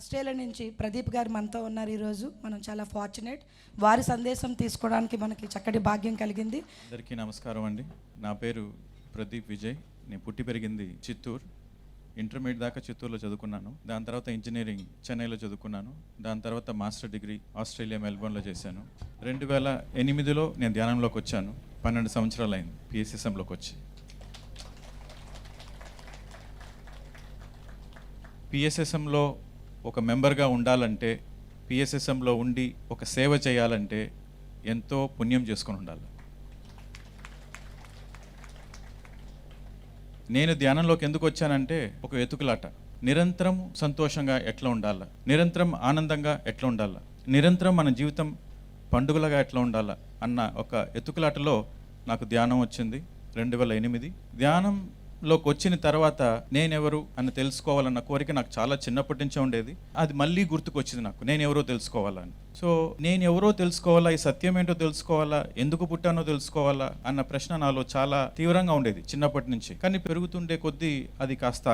Australia నుంచి ప్రదీప్ గారు మనతో ఉన్నారు ఈరోజు. మనం చాలా ఫార్చునేట్ వారి సందేశం తీసుకోవడానికి మనకి చక్కటి భాగ్యం కలిగింది. అందరికీ నమస్కారం అండి. నా పేరు ప్రదీప్ విజయ్. నేను పుట్టి పెరిగింది చిత్తూరు. ఇంటర్మీడియట్ దాకా చిత్తూరులో చదువుకున్నాను. దాని తర్వాత ఇంజనీరింగ్ చెన్నైలో చదువుకున్నాను. దాని తర్వాత మాస్టర్ డిగ్రీ ఆస్ట్రేలియా మెల్బోర్న్లో చేశాను. రెండు వేల ఎనిమిదిలో నేను ధ్యానంలోకి వచ్చాను. పన్నెండు సంవత్సరాలు అయింది పిఎస్ఎస్ఎంలోకి వచ్చి. పిఎస్ఎస్ఎంలో ఒక మెంబర్గా ఉండాలంటే పిఎస్ఎస్ఎంలో ఉండి ఒక సేవ చేయాలంటే ఎంతో పుణ్యం చేసుకొని ఉండాలి. నేను ధ్యానంలోకి ఎందుకు వచ్చానంటే ఒక వెతుకులాట నిరంతరం సంతోషంగా ఎట్లా ఉండాలా? నిరంతరం ఆనందంగా ఎట్లా ఉండాలా? నిరంతరం మన జీవితం పండుగలుగా ఎట్లా ఉండాలా? అన్న ఒక ఎతుకులాటలో నాకు ధ్యానం వచ్చింది. రెండు వేల ఎనిమిది. ధ్యానం లోకి వచ్చిన తర్వాత నేనెవరు అని తెలుసుకోవాలన్న కోరిక నాకు చాలా చిన్నప్పటి నుంచే ఉండేది. అది మళ్ళీ గుర్తుకొచ్చింది నాకు. నేను ఎవరో తెలుసుకోవాలని. సో నేను ఎవరో తెలుసుకోవాలా? ఈ సత్యం ఏంటో తెలుసుకోవాలా? ఎందుకు పుట్టానో తెలుసుకోవాలా? అన్న ప్రశ్న నాలో చాలా తీవ్రంగా ఉండేది చిన్నప్పటి నుంచి. కానీ పెరుగుతుండే కొద్దీ అది కాస్త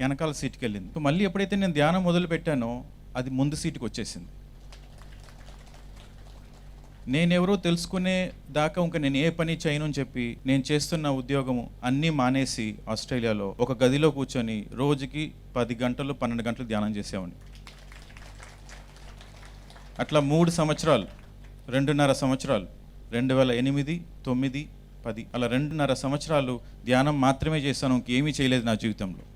వెనకాల సీట్కి వెళ్ళింది మళ్ళీ ఎప్పుడైతే నేను ధ్యానం మొదలు పెట్టానో అది ముందు సీటుకి వచ్చేసింది నేనెవరో తెలుసుకునే దాకా ఇంకా నేను ఏ పని చేయను అని చెప్పి నేను చేస్తున్న ఉద్యోగము అన్నీ మానేసి ఆస్ట్రేలియాలో ఒక గదిలో కూర్చొని రోజుకి పది గంటలు పన్నెండు గంటలు ధ్యానం చేసేవాడిని. అట్లా మూడు సంవత్సరాలు రెండున్నర సంవత్సరాలు రెండు వేల ఎనిమిది తొమ్మిది పది అలా రెండున్నర సంవత్సరాలు ధ్యానం మాత్రమే చేశాను ఇంకేమీ చేయలేదు నా జీవితంలో.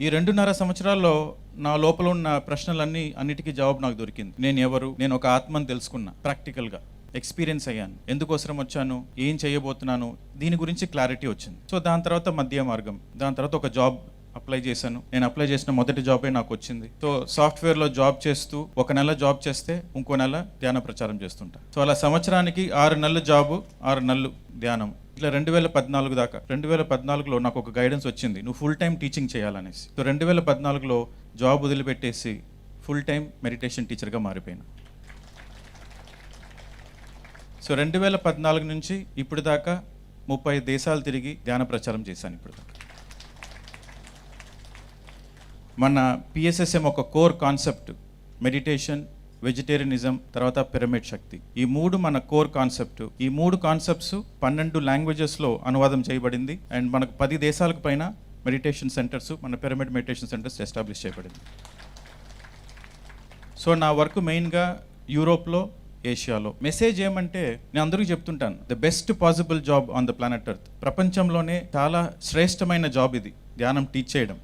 ఈ రెండున్నర సంవత్సరాల్లో నా లోపల ఉన్న ప్రశ్నలన్నీ అన్నిటికీ జవాబు నాకు దొరికింది. నేను ఎవరు? నేను ఒక ఆత్మని తెలుసుకున్నా ప్రాక్టికల్గా ఎక్స్పీరియన్స్ అయ్యాను. ఎందుకోసం వచ్చాను? ఏం చేయబోతున్నాను? దీని గురించి క్లారిటీ వచ్చింది. సో దాని తర్వాత మధ్య మార్గం. దాని తర్వాత ఒక జాబ్ అప్లై చేశాను. నేను అప్లై చేసిన మొదటి జాబే నాకు వచ్చింది. సో సాఫ్ట్వేర్లో జాబ్ చేస్తూ ఒక నెల జాబ్ చేస్తే ఇంకో నెల ధ్యాన ప్రచారం చేస్తుంటా. సో అలా సంవత్సరానికి ఆరు నెలలు జాబు ఆరు నెలలు ధ్యానం. ఇట్లా రెండు వేల పద్నాలుగు దాకా రెండు వేల పద్నాలుగులో నాకు ఒక గైడెన్స్ వచ్చింది నువ్వు ఫుల్ టైం టీచింగ్ చేయాలనేసి. సో రెండు వేల పద్నాలుగులో జాబ్ వదిలిపెట్టేసి ఫుల్ టైం మెడిటేషన్ టీచర్గా మారిపోయాను. సో రెండు వేల పద్నాలుగు నుంచి ఇప్పుడు దాకా ముప్పై దేశాలు తిరిగి ధ్యాన ప్రచారం చేశాను ఇప్పుడు దాకా. మన పిఎస్ఎస్ఎం ఒక కోర్ కాన్సెప్ట్ మెడిటేషన్ వెజిటేరియనిజం తర్వాత పిరమిడ్ శక్తి. ఈ మూడు మన కోర్ కాన్సెప్ట్ ఈ మూడు కాన్సెప్ట్స్ పన్నెండు లాంగ్వేజెస్లో అనువాదం చేయబడింది. అండ్ మనకు పది దేశాలకు పైన మెడిటేషన్ సెంటర్స్ మన పిరమిడ్ మెడిటేషన్ సెంటర్స్ ఎస్టాబ్లిష్ చేయబడింది. సో నా వర్క్ మెయిన్గా యూరోప్లో ఏషియాలో మెసేజ్ ఏమంటే నేను అందరికీ చెప్తుంటాను the best possible job on the planet earth ప్రపంచంలోనే చాలా శ్రేష్టమైన జాబ్ ఇది ధ్యానం టీచ్ చేయడం.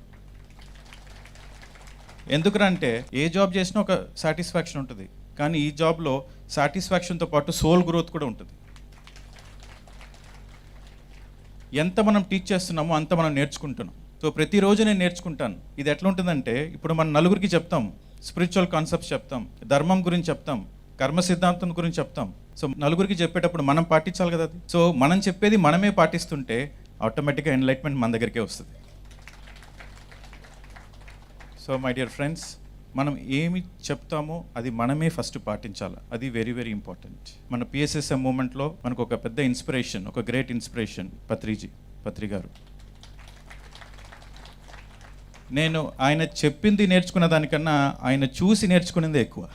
ఎందుకంటే ఏ జాబ్ చేసినా ఒక సాటిస్ఫాక్షన్ ఉంటుంది. కానీ ఈ జాబ్లో సాటిస్ఫాక్షన్తో పాటు సోల్ గ్రోత్ కూడా ఉంటుంది. ఎంత మనం టీచ్ చేస్తున్నామో అంత మనం నేర్చుకుంటున్నాం. సో ప్రతిరోజు నేను నేర్చుకుంటాను. ఇది ఎట్లా ఉంటుందంటే ఇప్పుడు మనం నలుగురికి చెప్తాం. స్పిరిచువల్ కాన్సెప్ట్స్ చెప్తాం. ధర్మం గురించి చెప్తాం. కర్మ సిద్ధాంతం గురించి చెప్తాం. సో నలుగురికి చెప్పేటప్పుడు మనం పాటించాలి కదా అది. సో మనం చెప్పేది మనమే పాటిస్తుంటే ఆటోమేటిక్గా ఎన్లైట్మెంట్ మన దగ్గరికే వస్తుంది. సో మై డియర్ ఫ్రెండ్స్ మనం ఏమి చెప్తామో అది మనమే ఫస్ట్ పాటించాలి. అది వెరీ వెరీ ఇంపార్టెంట్ మన పిఎస్ఎస్ఎం మూమెంట్లో మనకు ఒక పెద్ద ఇన్స్పిరేషన్ ఒక గ్రేట్ ఇన్స్పిరేషన్ పత్రిజీ పత్రి గారు. నేను ఆయన చెప్పింది నేర్చుకున్న దానికన్నా ఆయన చూసి నేర్చుకునేదే ఎక్కువ.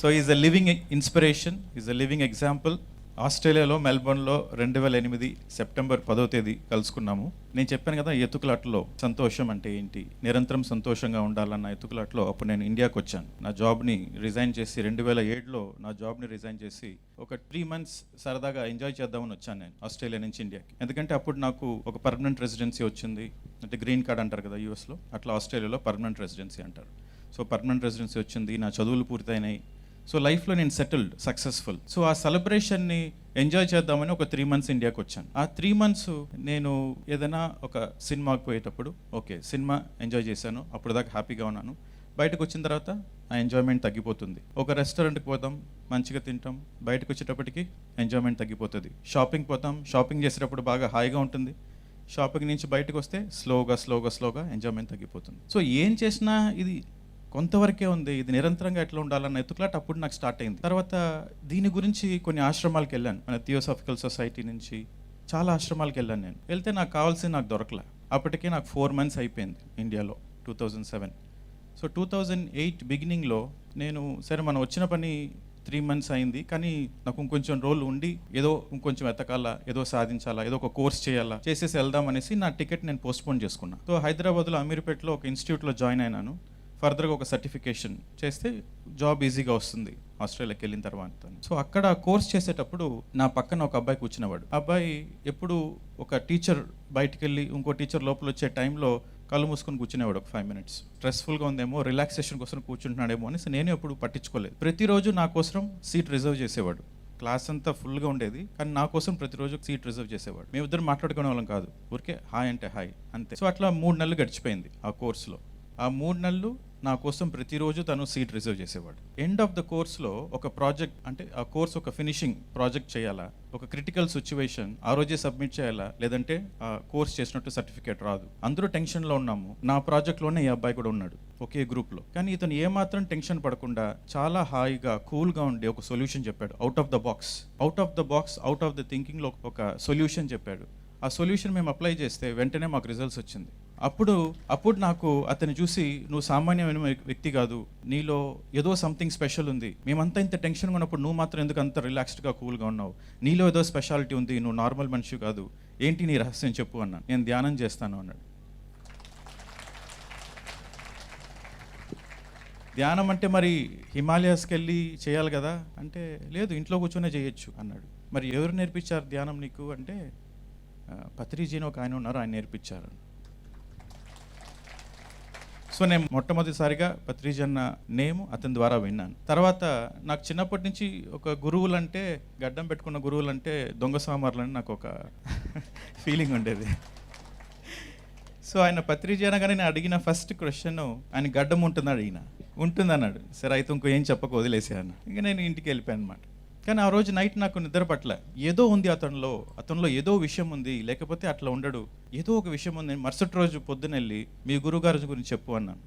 So is a living inspiration is a living example ఆస్ట్రేలియాలో మెల్బోర్న్లో రెండు వేల ఎనిమిది సెప్టెంబర్ పదో తేదీ కలుసుకున్నాము. నేను చెప్పాను కదా ఎతుకులాట్లో ఎత్తుకులాటలో సంతోషం అంటే ఏంటి? నిరంతరం సంతోషంగా ఉండాలన్న ఎత్తుకులాటలో అప్పుడు నేను ఇండియాకి వచ్చాను. నా జాబ్ని రిజైన్ చేసి రెండు వేల ఏడులో నా జాబ్ని రిజైన్ చేసి ఒక త్రీ మంత్స్ సరదాగా ఎంజాయ్ చేద్దామని వచ్చాను నేను ఆస్ట్రేలియా నుంచి ఇండియాకి. ఎందుకంటే అప్పుడు నాకు ఒక పర్మనెంట్ రెసిడెన్సీ వచ్చింది. అంటే గ్రీన్ కార్డ్ అంటారు కదా యూఎస్లో అట్లా ఆస్ట్రేలియాలో పర్మనెంట్ రెసిడెన్సీ అంటారు. సో పర్మనెంట్ రెసిడెన్సీ వచ్చింది. నా చదువులు పూర్తయినాయి. సో లైఫ్లో నేను సెటిల్డ్ సక్సెస్ఫుల్ సో ఆ సెలబ్రేషన్ని ఎంజాయ్ చేద్దామని ఒక త్రీ మంత్స్ ఇండియాకి వచ్చాను. ఆ త్రీ మంత్స్ నేను ఏదైనా ఒక సినిమాకి పోయేటప్పుడు ఓకే సినిమా ఎంజాయ్ చేశాను అప్పుడు దాకా హ్యాపీగా ఉన్నాను. బయటకు వచ్చిన తర్వాత ఆ ఎంజాయ్మెంట్ తగ్గిపోతుంది. ఒక రెస్టారెంట్కి పోతాం మంచిగా తింటాం బయటకు వచ్చేటప్పటికి ఎంజాయ్మెంట్ తగ్గిపోతుంది. షాపింగ్ పోతాం షాపింగ్ చేసేటప్పుడు బాగా హాయిగా ఉంటుంది. షాపింగ్ నుంచి బయటకు వస్తే స్లోగా స్లోగా స్లోగా ఎంజాయ్మెంట్ తగ్గిపోతుంది. సో ఏం చేసినా ఇది కొంతవరకే ఉంది. ఇది నిరంతరంగా ఎట్లా ఉండాలన్న ఎత్తుకులాట అప్పుడు నాకు స్టార్ట్ అయింది. తర్వాత దీని గురించి కొన్ని ఆశ్రమాలకు వెళ్ళాను. మన థియోసాఫికల్ సొసైటీ నుంచి చాలా ఆశ్రమాలకు వెళ్ళాను నేను. వెళ్తే నాకు కావాల్సింది నాకు దొరకలే. అప్పటికే నాకు ఫోర్ మంత్స్ అయిపోయింది ఇండియాలో two thousand seven so two thousand eight బిగినింగ్లో నేను సరే మనం వచ్చిన పని త్రీ మంత్స్ అయింది. కానీ నాకు ఇంకొంచెం రోల్ ఉండి ఏదో ఇంకొంచెం ఎతకాలా ఏదో సాధించాలా ఏదో ఒక కోర్స్ చేయాలా చేసేసి వెళ్దాం అనేసి నా టికెట్ నేను పోస్ట్పోన్ చేసుకున్నా. సో హైదరాబాద్లో అమీర్పేటలో ఒక ఇన్స్టిట్యూట్లో జాయిన్ అయినాను. ఫర్దర్గా ఒక సర్టిఫికేషన్ చేస్తే జాబ్ ఈజీగా వస్తుంది ఆస్ట్రేలియాకి వెళ్ళిన తర్వాత. సో అక్కడ కోర్స్ చేసేటప్పుడు నా పక్కన ఒక అబ్బాయి కూర్చునేవాడు. అబ్బాయి ఎప్పుడు ఒక టీచర్ బయటికి వెళ్ళి ఇంకో టీచర్ లోపల వచ్చే టైంలో కళ్ళు మూసుకొని కూర్చునేవాడు ఒక ఫైవ్ మినిట్స్. స్ట్రెస్ఫుల్గా ఉందేమో రిలాక్సేషన్ కోసం కూర్చుంటున్నాడేమో అనేసి నేను ఎప్పుడు పట్టించుకోలేదు. ప్రతిరోజు నా కోసం సీట్ రిజర్వ్ చేసేవాడు. క్లాస్ అంతా ఫుల్గా ఉండేది కానీ నా కోసం ప్రతిరోజు సీట్ రిజర్వ్ చేసేవాడు. మేము ఇద్దరు మాట్లాడుకునే వాళ్ళం కాదు. ఊరికే హాయ్ అంటే హాయ్ అంతే. సో అట్లా మూడు నెలలు గడిచిపోయింది ఆ కోర్సులో. ఆ మూడు నెలలు నా కోసం ప్రతిరోజు తను సీట్ రిజర్వ్ చేసేవాడు. ఎండ్ ఆఫ్ ద కోర్స్లో ఒక ప్రాజెక్ట్ అంటే ఆ కోర్స్ ఒక ఫినిషింగ్ ప్రాజెక్ట్ చేయాలా? ఒక క్రిటికల్ సిచ్యువేషన్ ఆ రోజే సబ్మిట్ చేయాలా? లేదంటే ఆ కోర్స్ చేసినట్టు సర్టిఫికేట్ రాదు. అందరూ టెన్షన్లో ఉన్నాము. నా ప్రాజెక్ట్లోనే ఈ అబ్బాయి కూడా ఉన్నాడు ఒకే గ్రూప్లో కానీ ఇతను ఏమాత్రం టెన్షన్ పడకుండా చాలా హాయిగా కూల్గా ఉండి ఒక సొల్యూషన్ చెప్పాడు. Out of the box out of the box out of the థింకింగ్లో ఒక సొల్యూషన్ చెప్పాడు. ఆ సొల్యూషన్ మేము అప్లై చేస్తే వెంటనే మాకు రిజల్ట్స్ వచ్చింది. అప్పుడు అప్పుడు నాకు అతన్ని చూసి నువ్వు సామాన్యమైన వ్యక్తి కాదు. నీలో ఏదో సంథింగ్ స్పెషల్ ఉంది. మేమంతా ఇంత టెన్షన్గా ఉన్నప్పుడు నువ్వు మాత్రం ఎందుకు అంత రిలాక్స్డ్గా కూల్గా ఉన్నావు? నీలో ఏదో స్పెషాలిటీ ఉంది. నువ్వు నార్మల్ మనిషి కాదు. ఏంటి నీ రహస్యం చెప్పు అన్నాను నేను ధ్యానం చేస్తాను అన్నాడు. ధ్యానం అంటే మరి హిమాలయాస్కి వెళ్ళి చేయాలి కదా? అంటే లేదు ఇంట్లో కూర్చొనే చేయొచ్చు అన్నాడు. మరి ఎవరు నేర్పించారు ధ్యానం నీకు? అంటే పత్రిజీని ఒక ఆయన ఉన్నారు. ఆయన నేర్పించారు సో నేను మొట్టమొదటిసారిగా పత్రిజీ అన్న నేమ్ అతని ద్వారా విన్నాను. తర్వాత నాకు చిన్నప్పటి నుంచి ఒక గురువులు అంటే గడ్డం పెట్టుకున్న గురువులు అంటే దొంగ సామార్లు నాకు ఒక ఫీలింగ్ ఉండేది. సో ఆయన పత్రిక అనగానే నేను అడిగిన ఫస్ట్ క్వశ్చన్ ఆయన గడ్డం ఉంటుంది అడిగిన ఉంటుంది అన్నాడు సరే అయితే ఇంకో ఏం చెప్పక వదిలేసే అన్న ఇక నేను ఇంటికి వెళ్ళిపోయాను అనమాట కానీ ఆ రోజు నైట్ నాకు నిద్ర పట్ల. ఏదో ఉంది అతనిలో అతనిలో ఏదో విషయం ఉంది లేకపోతే అట్లా ఉండడు. ఏదో ఒక విషయం ఉంది. మరుసటి రోజు పొద్దునెళ్ళి మీ గురువుగారి గురించి చెప్పు అన్నాను.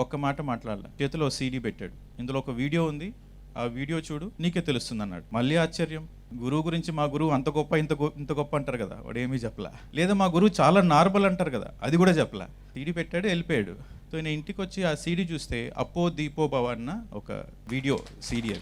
ఒక్క మాట మాట్లాడాల. చేతిలో సీడీ పెట్టాడు. ఇందులో ఒక వీడియో ఉంది. ఆ వీడియో చూడు నీకే తెలుస్తుంది అన్నాడు. మళ్ళీ ఆశ్చర్యం. గురువు గురించి మా గురువు అంత గొప్ప ఇంత గొ- ఇంత గొప్ప అంటారు కదా వాడు ఏమీ చెప్పలా. లేదా మా గురువు చాలా నార్మల్ అంటారు కదా అది కూడా చెప్పలా. సీడీ పెట్టాడు వెళ్ళిపోయాడు. సో నేను ఇంటికి వచ్చి ఆ సీడీ చూస్తే అప్పో దీపో భవ అన్న ఒక వీడియో సీడీ అది.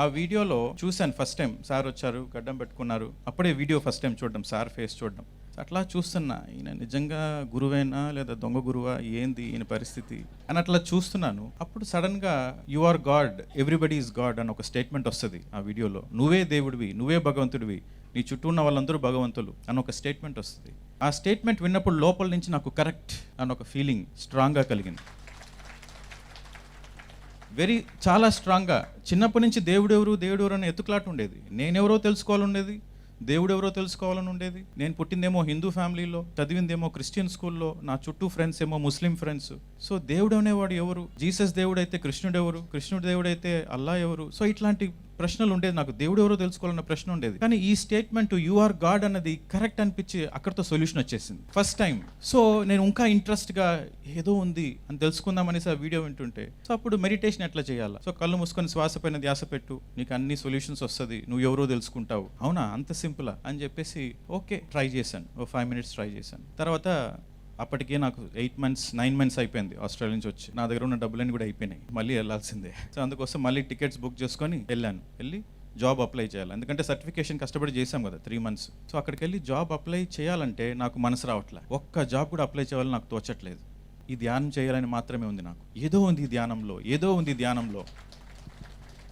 ఆ వీడియోలో చూశాను ఫస్ట్ టైం సార్ వచ్చారు గడ్డం పెట్టుకున్నారు. అప్పుడే వీడియో ఫస్ట్ టైం చూడడం సార్ ఫేస్ చూడడం. అట్లా చూస్తున్నా ఈయన నిజంగా గురువేనా లేదా దొంగ గురువా ఏంది ఈయన పరిస్థితి అని అట్లా చూస్తున్నాను. అప్పుడు సడన్గా you are God everybody is God అని ఒక స్టేట్మెంట్ వస్తుంది ఆ వీడియోలో. నువ్వే దేవుడివి నువ్వే భగవంతుడివి నీ చుట్టూ ఉన్న వాళ్ళందరూ భగవంతులు అని ఒక స్టేట్మెంట్ వస్తుంది. ఆ స్టేట్మెంట్ విన్నప్పుడు లోపల నుంచి నాకు కరెక్ట్ అని ఒక ఫీలింగ్ స్ట్రాంగ్గా కలిగింది. వెరీ చాలా స్ట్రాంగ్గా. చిన్నప్పటి నుంచి దేవుడెవరు దేవుడెవరు అని ఎత్తుకులాట ఉండేది. నేనెవరో తెలుసుకోవాలని ఉండేది తెలుసుకోవాలని ఉండేది నేను పుట్టిందేమో హిందూ ఫ్యామిలీలో చదివిందేమో క్రిస్టియన్ స్కూల్లో నా చుట్టూ ఫ్రెండ్స్ ఏమో ముస్లిం ఫ్రెండ్స్. సో దేవుడు అనేవాడు ఎవరు? జీసస్ దేవుడు అయితే కృష్ణుడు ఎవరు కృష్ణుడు దేవుడు అయితే అల్లా ఎవరు? సో ఇట్లాంటి ప్రశ్నలు ఉండేది నాకు దేవుడు ఎవరో తెలుసుకోవాలన్న ప్రశ్న ఉండేది కానీ ఈ స్టేట్మెంట్ యు ఆర్ గాడ్ అన్నది కరెక్ట్ అనిపించి అక్కడితో సొల్యూషన్ వచ్చేసింది. First time. సో నేను ఇంకా ఇంట్రెస్ట్గా ఏదో ఉంది అని తెలుసుకుందాం అనేసి ఆ వీడియో వింటుంటే సో అప్పుడు మెడిటేషన్ ఎట్లా చేయాలా? సో కళ్ళు మూసుకొని శ్వాస పైన ధ్యాస పెట్టు నీకు అన్ని సొల్యూషన్స్ వస్తుంది నువ్వు ఎవరో తెలుసుకుంటావు. అవునా? అంత సింపులా అని చెప్పేసి ఓకే ట్రై చేశాను. ఓ ఫైవ్ మినిట్స్ ట్రై చేశాను. తర్వాత అప్పటికే నాకు ఎయిట్ మంత్స్ నైన్ మంత్స్ అయిపోయింది ఆస్ట్రేలియా నుంచి వచ్చి. నా దగ్గర ఉన్న డబ్బులన్నీ కూడా అయిపోయినాయి. మళ్ళీ వెళ్ళాల్సిందే. సో అందుకోసం మళ్ళీ టికెట్స్ బుక్ చేసుకొని వెళ్ళాను. వెళ్ళి జాబ్ అప్లై చేయాలి. ఎందుకంటే సర్టిఫికేషన్ కష్టపడి చేశాం కదా త్రీ మంత్స్ సో అక్కడికి వెళ్ళి జాబ్ అప్లై చేయాలంటే నాకు మనసు రావట్లే. ఒక్క జాబ్ కూడా అప్లై చేయాలని నాకు తోచట్లేదు. ఈ ధ్యానం చేయాలని మాత్రమే ఉంది నాకు. ఏదో ఉంది ఈ ధ్యానంలో ఏదో ఉంది ఈ ధ్యానంలో.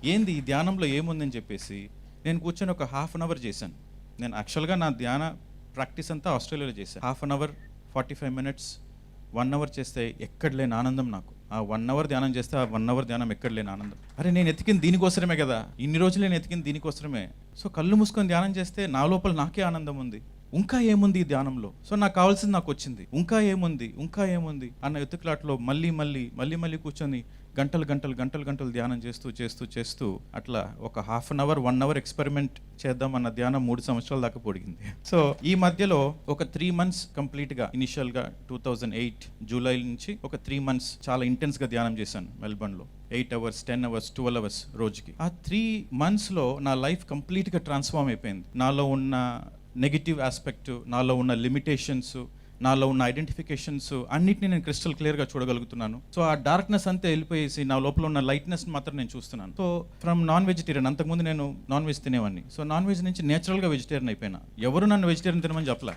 ఏంది ఈ ధ్యానంలో ఏముందని చెప్పేసి నేను కూర్చొని ఒక హాఫ్ అన్ అవర్ చేశాను. నేను యాక్చువల్గా నా ధ్యాన ప్రాక్టీస్ అంతా ఆస్ట్రేలియాలో చేశాను. Half an hour forty five minutes one hour చేస్తే ఎక్కడ లేని ఆనందం నాకు. ఆ వన్ అవర్ ధ్యానం చేస్తే ఆ వన్ అవర్ ధ్యానం ఎక్కడ లేని ఆనందం. అరే నేను ఎతికింది దీనికోసమే కదా? ఇన్ని రోజులు నేను ఎతికింది దీనికోసమే సో కళ్ళు మూసుకొని ధ్యానం చేస్తే నా లోపల నాకే ఆనందం ఉంది. ఇంకా ఏముంది ఈ ధ్యానంలో? సో నాకు కావాల్సింది నాకు వచ్చింది. ఇంకా ఏముంది? ఇంకా ఏముంది? అన్న ఎత్తుకులాట్లో మళ్ళీ మళ్ళీ మళ్ళీ మళ్ళీ కూర్చొని గంటలు గంటలు గంటలు గంటలు ధ్యానం చేస్తూ చేస్తూ చేస్తూ అట్లా ఒక half an hour one hour experiment చేద్దామన్న ధ్యానం మూడు సంవత్సరాల దాకా పొడిగింది. సో ఈ మధ్యలో ఒక త్రీ మంత్స్ కంప్లీట్గా ఇనిషియల్గా టూ థౌజండ్ ఎయిట్ జూలై నుంచి ఒక త్రీ మంత్స్ చాలా ఇంటెన్స్గా ధ్యానం చేశాను మెల్బర్న్లో. Eight hours ten hours twelve hours రోజుకి. ఆ త్రీ మంత్స్లో నా లైఫ్ కంప్లీట్గా ట్రాన్స్ఫార్మ్ అయిపోయింది. నాలో ఉన్న నెగిటివ్ ఆస్పెక్ట్ నాలో ఉన్న లిమిటేషన్స్ నాలో ఉన్న ఐడెంటిఫికేషన్స్ అన్నిటిని నేను క్రిస్టల్ క్లియర్గా చూడగలుగుతున్నాను. సో ఆ డార్క్నెస్ అంతా వెళ్ళిపోయేసి నా లోపల ఉన్న లైట్నెస్ మాత్రం నేను చూస్తున్నాను. సో ఫ్రమ్ నాన్ వెజిటేరియన్ అంతకుముందు నేను నాన్ వెజ్ తినేవాడిని. సో నాన్ వెజ్ నుంచి నేచురల్గా వెజిటేరియన్ అయిపోయినా. ఎవరు నన్ను వెజిటేరియన్ తినమని చెప్పలే?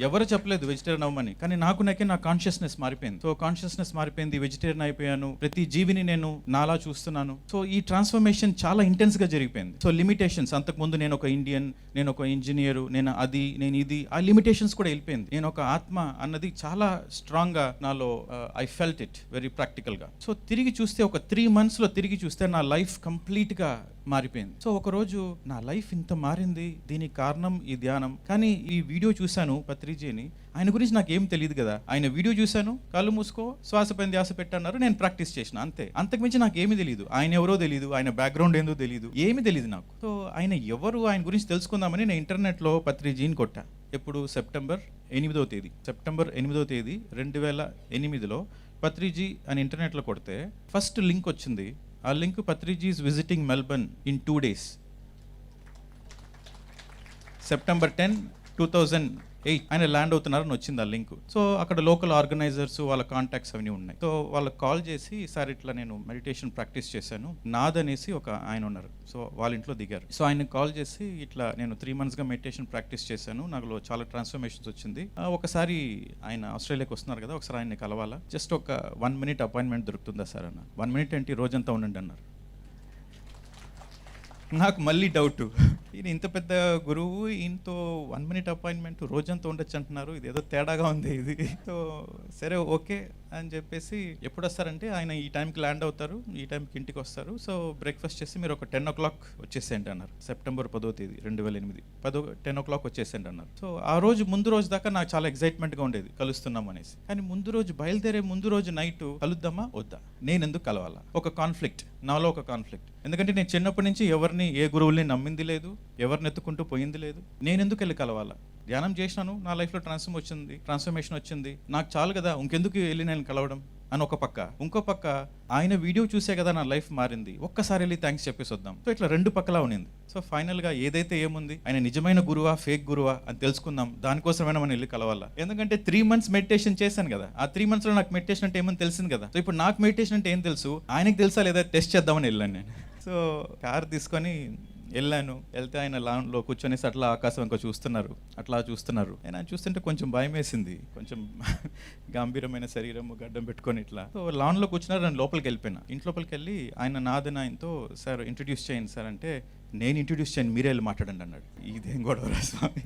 ఎవరు చెప్పలేదు వెజిటేరియన్ అవ్వమని. కానీ నాకు నాకే నా కాన్షియస్నెస్ మారిపోయింది. సో కాన్షియస్నెస్ మారిపోయింది వెజిటేరియన్ అయిపోయాను. ప్రతి జీవిని నేను నాలా చూస్తున్నాను. సో ఈ ట్రాన్స్ఫర్మేషన్ చాలా ఇంటెన్స్గా జరిగిపోయింది. సో లిమిటేషన్స్ అంతకుముందు నేను ఒక ఇండియన్ నేను ఒక ఇంజనీర్ నేను అది నేను ఇది. ఆ లిమిటేషన్స్ కూడా వెళ్ళిపోయింది. నేను ఒక ఆత్మ అన్నది చాలా స్ట్రాంగ్గా నాలో ఐ ఫెల్ట్ ఇట్ వెరీ ప్రాక్టికల్గా. సో తిరిగి చూస్తే ఒక త్రీ మంత్స్లో తిరిగి చూస్తే నా లైఫ్ కంప్లీట్గా మారిపోయింది. సో ఒకరోజు నా లైఫ్ ఇంత మారింది దీనికి కారణం ఈ ధ్యానం. కానీ ఈ వీడియో చూశాను పత్రిజీని. ఆయన గురించి నాకు ఏం తెలియదు కదా. ఆయన వీడియో చూశాను కళ్ళు మూసుకో శ్వాస పైన ధ్యాస పెట్టన్నారు నేను ప్రాక్టీస్ చేసిన అంతే. అంతకుమించి నాకు ఏమీ తెలియదు. ఆయన ఎవరో తెలియదు ఆయన బ్యాక్గ్రౌండ్ ఏందో తెలియదు ఏమీ తెలియదు నాకు. సో ఆయన ఎవరు ఆయన గురించి తెలుసుకుందామని నేను ఇంటర్నెట్లో పత్రిజీని కొట్టా. ఎప్పుడు? సెప్టెంబర్ ఎనిమిదో తేదీ. సెప్టెంబర్ ఎనిమిదో తేదీ రెండు వేల ఎనిమిదిలో పత్రిజీ అని ఇంటర్నెట్లో కొడితే ఫస్ట్ లింక్ వచ్చింది ఆ link Patriji is visiting Melbourne in two days September ten two thousand eight ఆయన ల్యాండ్ అవుతున్నారని వచ్చింది ఆ లింక్ సో అక్కడ లోకల్ ఆర్గనైజర్స్ వాళ్ళ కాంటాక్ట్స్ అవన్నీ ఉన్నాయి. సో వాళ్ళకి కాల్ చేసి సార్ ఇట్లా నేను మెడిటేషన్ ప్రాక్టీస్ చేశాను. నాద్ అనేసి ఒక ఆయన ఉన్నారు. సో వాళ్ళ ఇంట్లో దిగారు. సో ఆయన కాల్ చేసి ఇట్లా నేను త్రీ మంత్స్గా మెడిటేషన్ ప్రాక్టీస్ చేశాను. నాకులో చాలా ట్రాన్స్ఫర్మేషన్స్ వచ్చింది. ఒకసారి ఆయన ఆస్ట్రేలియాకి వస్తున్నారు కదా ఒకసారి ఆయన్ని కలవాలా? జస్ట్ ఒక వన్ మినిట్ అపాయింట్మెంట్ దొరుకుతుందా సార్ అన్న. వన్ మినిట్ ఏంటి? రోజంతా ఉండండి అన్నారు. నాకు మళ్ళీ డౌట్ ఈయన ఇంత పెద్ద గురువు ఈయనతో వన్ మినిట్ అపాయింట్మెంట్ రోజంతా ఉండొచ్చు అంటున్నారు. ఇది ఏదో తేడాగా ఉంది. ఇది సో సరే ఓకే. అని చెప్పేసి ఎప్పుడు వస్తారంటే ఆయన ఈ టైంకి ల్యాండ్ అవుతారు ఈ టైంకి ఇంటికి వస్తారు. సో బ్రేక్ఫాస్ట్ చేసి మీరు ఒక టెన్ ఓ క్లాక్ వచ్చేసేయండి అన్నారు. సెప్టెంబర్ పదో తేదీ రెండు వేల ఎనిమిది. పదో టెన్ ఓ క్లాక్ వచ్చేసేయండి అన్నారు. సో ఆ రోజు ముందు రోజు దాకా నాకు చాలా ఎక్సైట్మెంట్గా ఉండేది కలుస్తున్నాం అనేసి. కానీ ముందు రోజు బయలుదేరే ముందు రోజు నైట్ కలుద్దామా వద్దా? నేను ఎందుకు కలవాలా? ఒక కాన్ఫ్లిక్ట్ నాలో ఒక కాన్ఫ్లిక్ట్. ఎందుకంటే నేను చిన్నప్పటి నుంచి ఎవరిని ఏ గురువుల్ని నమ్మింది లేదు ఎవరిని ఎత్తుకుంటూ పోయింది లేదు. నేను ఎందుకు వెళ్ళి కలవాలా? ధ్యానం చేసినాను నా లైఫ్లో ట్రాన్స్ఫర్మ్ వచ్చింది ట్రాన్స్ఫర్మేషన్ వచ్చింది. నాకు చాలు కదా ఇంకెందుకు వెళ్ళి నేను కలవడం? అని ఒక పక్క. ఇంకో పక్క ఆయన వీడియో చూసే కదా నా లైఫ్ మారింది. ఒక్కసారి వెళ్ళి థ్యాంక్స్ చెప్పేసి వద్దాం. సో ఇట్లా రెండు పక్కలా ఉన్నింది. సో ఫైనల్గా ఏదైతే ఏముంది ఆయన నిజమైన గురువా ఫేక్ గురువా అని తెలుసుకుందాం. దానికోసమైనా మనం వెళ్ళి కలవాలా? ఎందుకంటే త్రీ మంత్స్ మెడిటేషన్ చేశాను కదా. ఆ త్రీ మంత్స్లో నాకు మెడిటేషన్ అంటే ఏమని తెలిసింది కదా? సో ఇప్పుడు నాకు మెడిటేషన్ అంటే ఏం తెలుసు? ఆయనకి తెలుసా లేదా? టెస్ట్ చేద్దామని వెళ్ళాను నేను. సో కార్ తీసుకొని వెళ్ళాను. వెళ్తే ఆయన లాన్లో కూర్చొనేసి అట్లా ఆకాశం ఇంకా చూస్తున్నారు. అట్లా చూస్తున్నారు. ఆయన చూస్తుంటే కొంచెం భయం వేసింది కొంచెం గంభీరమైన శరీరం గడ్డం పెట్టుకొని ఇట్లా. సో లాన్లో కూర్చున్నారు. నేను లోపలికి వెళ్ళిపోయినా. ఇంట్లోపలికి వెళ్ళి ఆయన నాదని ఆయనతో సార్ ఇంట్రడ్యూస్ చేయండి సార్. అంటే నేను ఇంట్రడ్యూస్ చేయను మీరే వెళ్ళి మాట్లాడండి అన్నాడు. ఇదేం గొడవరా స్వామి?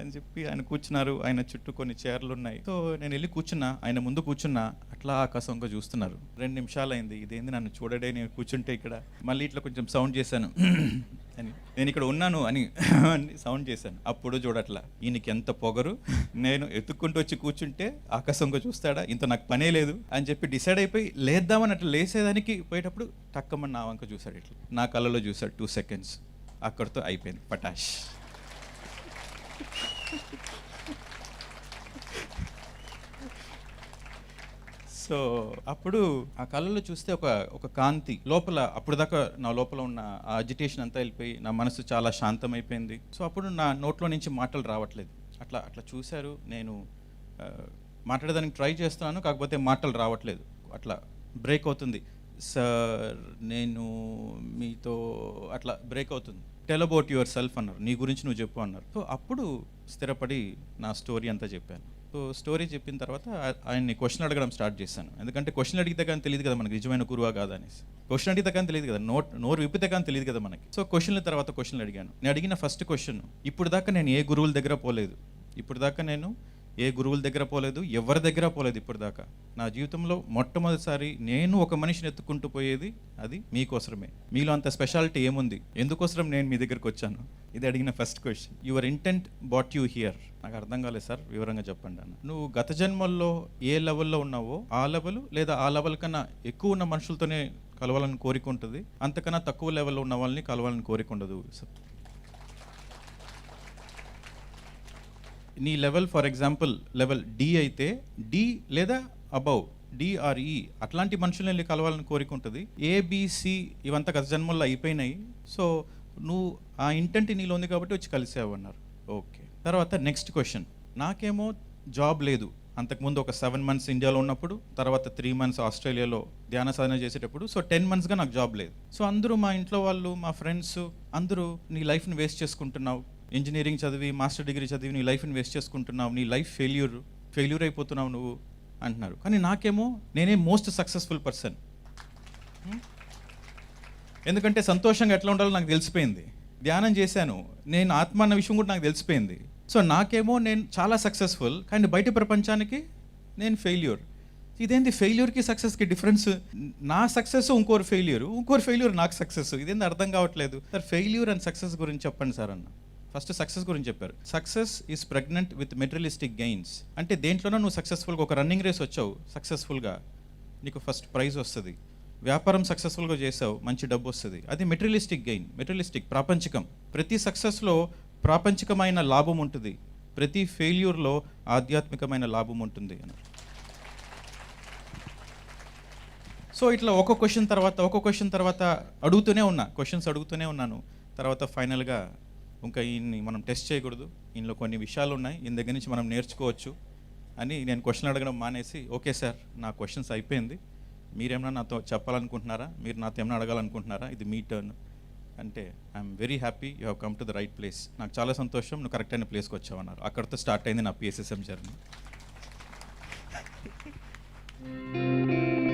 అని చెప్పి ఆయన కూర్చున్నారు. ఆయన చుట్టూ కొన్ని చైర్లు ఉన్నాయి. సో నేను వెళ్ళి కూర్చున్నా. ఆయన ముందు కూర్చున్నా. అట్లా ఆకాశంగా చూస్తున్నారు. రెండు నిమిషాలు అయింది ఇదేంది నన్ను చూడడే? నేను కూర్చుంటే ఇక్కడ మళ్ళీ ఇట్లా కొంచెం సౌండ్ చేశాను. అని నేను ఇక్కడ ఉన్నాను అని అని సౌండ్ చేశాను. అప్పుడు చూడట్లా ఈయనకి ఎంత పొగరు? నేను ఎత్తుక్కుంటూ వచ్చి కూర్చుంటే ఆకాశంగా చూస్తాడా? ఇంత నాకు పనే లేదు అని చెప్పి డిసైడ్ అయిపోయి లేద్దామని అట్లా లేసేదానికి పోయేటప్పుడు టక్కమని నా వంక చూశాడు ఇట్లా. నా కళ్ళలో చూశాడు. టూ సెకండ్స్ అక్కడితో అయిపోయింది. పటాష్. సో అప్పుడు ఆ కళ్ళలో చూస్తే ఒక ఒక కాంతి. లోపల అప్పుడు దాకా నా లోపల ఉన్న ఆ అజిటేషన్ అంతా వెళ్ళిపోయి నా మనసు చాలా శాంతమైపోయింది. సో అప్పుడు నా నోట్లో నుంచి మాటలు రావట్లేదు. అట్లా అట్లా చూశారు. నేను మాట్లాడడానికి ట్రై చేస్తున్నాను కాకపోతే మాటలు రావట్లేదు. అట్లా బ్రేక్ అవుతుంది. సార్ నేను మీతో అట్లా బ్రేక్ అవుతుంది. టెల్ అబౌట్ యువర్ సెల్ఫ్ అన్నారు. నీ గురించి నువ్వు చెప్పు అన్నారు. సో అప్పుడు స్థిరపడి నా స్టోరీ అంతా చెప్పాను. సో స్టోరీ చెప్పిన తర్వాత ఆయన్ని క్వశ్చన్ అడగడం స్టార్ట్ చేశాను. ఎందుకంటే క్వశ్చన్ అడిగితే కానీ తెలియదు కదా మనకి నిజమైన గురువా కాదా అనేసి. క్వశ్చన్ అడిగితే కానీ తెలియదు కదా. నోట్ నోరు విప్పితే కానీ తెలియదు కదా మనకి. సో క్వశ్చన్ల తర్వాత క్వశ్చన్లు అడిగాను. నేను అడిగిన ఫస్ట్ క్వశ్చన్ ఇప్పుడు దాకా నేను ఏ గురువుల దగ్గర పోలేదు. ఇప్పుడు దాకా నేను ఏ గురువుల దగ్గర పోలేదు ఎవరి దగ్గర పోలేదు ఇప్పుడు దాకా నా జీవితంలో మొట్టమొదటిసారి నేను ఒక మనిషిని ఎత్తుకుంటూ పోయేది అది మీకోసమే మీలో అంత స్పెషాలిటీ ఏముంది? ఎందుకోసరం నేను మీ దగ్గరకు వచ్చాను? ఇది అడిగిన first question. Your intent but you here. నాకు అర్థం కాలేదు సార్ వివరంగా చెప్పండి అన్న. నువ్వు గత జన్మల్లో ఏ లెవెల్లో ఉన్నావో ఆ లెవెల్ లేదా ఆ లెవెల్ కన్నా ఎక్కువ ఉన్న మనుషులతోనే కలవాలని కోరిక ఉంటుంది అంతకన్నా తక్కువ లెవెల్లో ఉన్న వాళ్ళని కలవాలని కోరిక ఉండదు నీ level for example level D అయితే డి లేదా అబౌవ్ డిఆర్ఈ అట్లాంటి మనుషుల్ని వెళ్ళి కలవాలని కోరిక ఉంటుంది. ఏబిసి ఇవంతా గత జన్మల్లో అయిపోయినాయి. సో నువ్వు ఆ ఇంటెంట్ నీలో ఉంది కాబట్టి వచ్చి కలిసావు అన్నారు. ఓకే తర్వాత నెక్స్ట్ క్వశ్చన్ నాకేమో జాబ్ లేదు. అంతకుముందు ఒక సెవెన్ మంత్స్ ఇండియాలో ఉన్నప్పుడు తర్వాత త్రీ మంత్స్ ఆస్ట్రేలియాలో ధ్యాన సాధన చేసేటప్పుడు సో టెన్ మంత్స్గా నాకు జాబ్ లేదు. సో అందరూ మా ఇంట్లో వాళ్ళు మా ఫ్రెండ్స్ అందరూ నీ లైఫ్ని వేస్ట్ చేసుకుంటున్నావు. ఇంజనీరింగ్ చదివి మాస్టర్ డిగ్రీ చదివి నీ లైఫ్ని వేస్ట్ చేసుకుంటున్నావు నీ లైఫ్ ఫెయిల్యూర్ ఫెయిల్యూర్ అయిపోతున్నావు నువ్వు అంటున్నారు. కానీ నాకేమో నేనే మోస్ట్ సక్సెస్ఫుల్ పర్సన్. ఎందుకంటే సంతోషంగా ఎట్లా ఉండాలో నాకు తెలిసిపోయింది. ధ్యానం చేశాను. నేను ఆత్మ అన్న విషయం కూడా నాకు తెలిసిపోయింది. సో నాకేమో నేను చాలా సక్సెస్ఫుల్ కానీ బయట ప్రపంచానికి నేను ఫెయిల్యూర్. ఇదేంటి ఫెయిల్యూర్కి సక్సెస్కి డిఫరెన్స్? నా సక్సెస్ ఇంకోరు ఫెయిల్యూర్ ఇంకోరు ఫెయిల్యూర్ నాకు సక్సెస్. ఇదేంటి అర్థం కావట్లేదు. సార్ ఫెయిల్యూర్ అండ్ సక్సెస్ గురించి చెప్పండి సార్ అన్న. ఫస్ట్ సక్సెస్ గురించి చెప్పారు. Success is pregnant with materialistic gains అంటే దేంట్లోనో నువ్వు సక్సెస్ఫుల్గా ఒక రన్నింగ్ రేస్ వచ్చావు సక్సెస్ఫుల్గా నీకు ఫస్ట్ ప్రైజ్ వస్తుంది. వ్యాపారం సక్సెస్ఫుల్గా చేసావు మంచి డబ్బు వస్తుంది. అది మెటీరియలిస్టిక్ గెయిన్ మెటీరియలిస్టిక్ ప్రాపంచికం. ప్రతి సక్సెస్లో ప్రాపంచికమైన లాభం ఉంటుంది. ప్రతి ఫెయిల్యూర్లో ఆధ్యాత్మికమైన లాభం ఉంటుంది అని. సో ఇట్లా ఒక క్వశ్చన్ తర్వాత ఒక క్వశ్చన్ తర్వాత అడుగుతూనే ఉన్నా క్వశ్చన్స్ అడుగుతూనే ఉన్నాను. తర్వాత ఫైనల్గా ఇంకా ఈయన్ని మనం టెస్ట్ చేయకూడదు. ఇందులో కొన్ని విషయాలు ఉన్నాయి. ఈయన దగ్గర నుంచి మనం నేర్చుకోవచ్చు అని నేను క్వశ్చన్ అడగడం మానేసి ఓకే సార్ నా క్వశ్చన్స్ అయిపోయింది. మీరేమన్నా నాతో చెప్పాలనుకుంటున్నారా? మీరు నాతో ఏమైనా అడగాలనుకుంటున్నారా? ఇది మీ టర్న్ అంటే I'm very happy you have come to the right place నాకు చాలా సంతోషం నువ్వు కరెక్ట్ అయిన ప్లేస్కి వచ్చావన్నారు. అక్కడితో స్టార్ట్ అయింది నా పిఎస్ఎస్ఎం జర్నీ